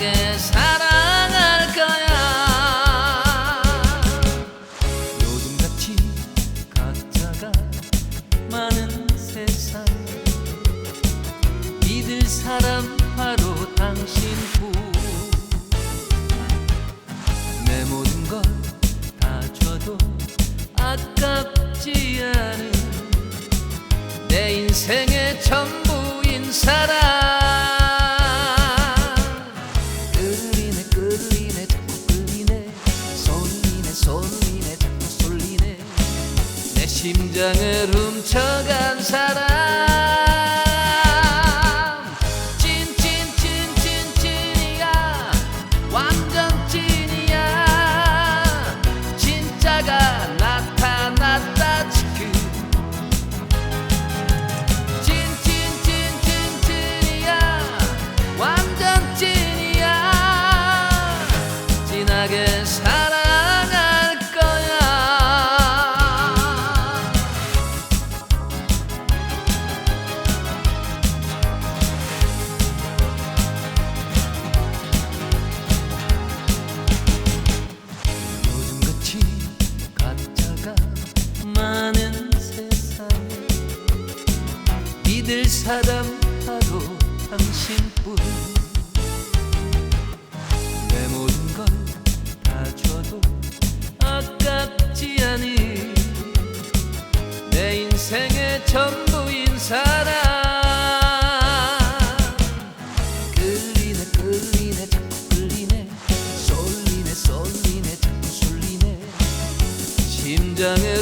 내게 사랑할 거야. 요즘같이 각자가 많은 세상. 믿을 사람 바로 당신뿐 내 모든 걸 다 줘도 아깝지 않은 심장을 훔쳐간 사람. 진하게 사 믿을 사람 바로 당신뿐. 내 모든 걸 다 줘도 아깝지 않은 내 인생의 전부인 사람 끌리네 끌리네 자꾸 끌리네. 쏠리네 쏠리네 자꾸 쏠리네. 심장에